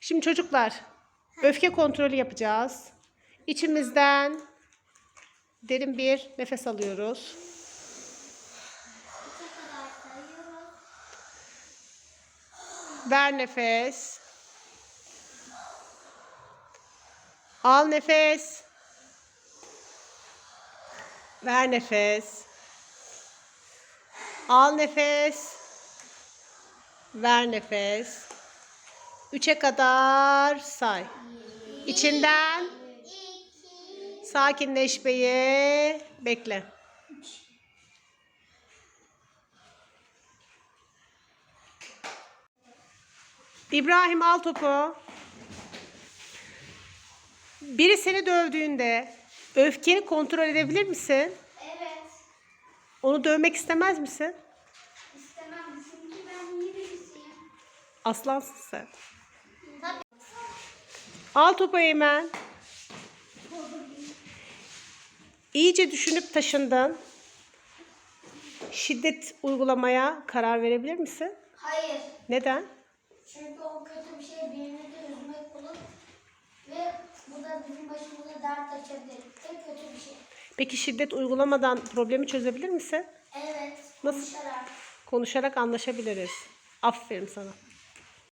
Şimdi çocuklar öfke kontrolü yapacağız. İçimizden derin bir nefes alıyoruz. Ver nefes. Al nefes. Ver nefes. Al nefes. Ver nefes. Üçe kadar say. İçinden sakinleşmeyi bekle. İbrahim al topu. Biri seni dövdüğünde öfkeni kontrol edebilir misin? Evet. Onu dövmek istemez misin? İstemem çünkü ben iyi birisiyim. Aslansın sen. Al topu Eymen. İyice düşünüp taşındın. Şiddet uygulamaya karar verebilir misin? Hayır. Neden? Çünkü o kötü bir şey birini de üzmek olur. Ve bu da bizim başımıza dert açabilir. Ve kötü bir şey. Peki şiddet uygulamadan problemi çözebilir misin? Evet. Nasıl? Konuşarak. Konuşarak anlaşabiliriz. Aferin sana.